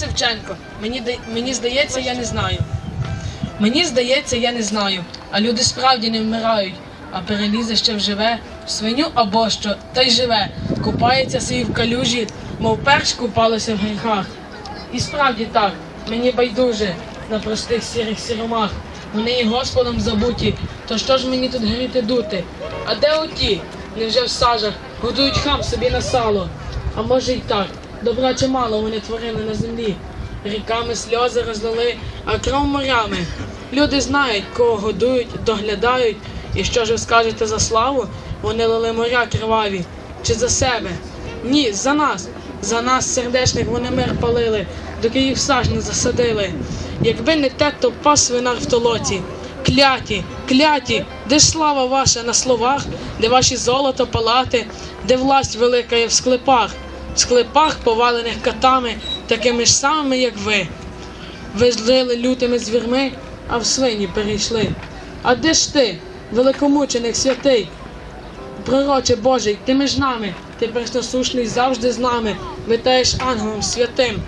Шевченко. Мені, мені здається, я не знаю. Мені здається, я не знаю. А люди справді не вмирають, а перелізе ще вживе, свиню або що, та й живе, купається свій в калюжі, мов перш купалося в гріхах. І справді так, мені байдуже на простих сірих сіромах. Вони і Господом забуті, то що ж мені тут гріти дути? А де оті? Невже в сажах годують хам собі на сало? А може й так, добра чимало вони творили на землі. Ріками сльози розлили, а кров морями. Люди знають, кого годують, доглядають. І що ж ви скажете за славу? Вони лили моря криваві. Чи за себе? Ні, за нас. За нас, сердечних, вони мир палили, доки їх саж не засадили. Якби не те, то пас свинар в толоці. Кляті, кляті, де ж слава ваша на словах, де ваші золото палати, де власть велика є в склепах, склепах, повалених катами, такими ж самими, як ви. Ви злили лютими звірми, а в свині перейшли. А де ж ти, великомученик святий? Пророче Божий, ти між нами, ти пресносушний завжди з нами, витаєш ангелом святим.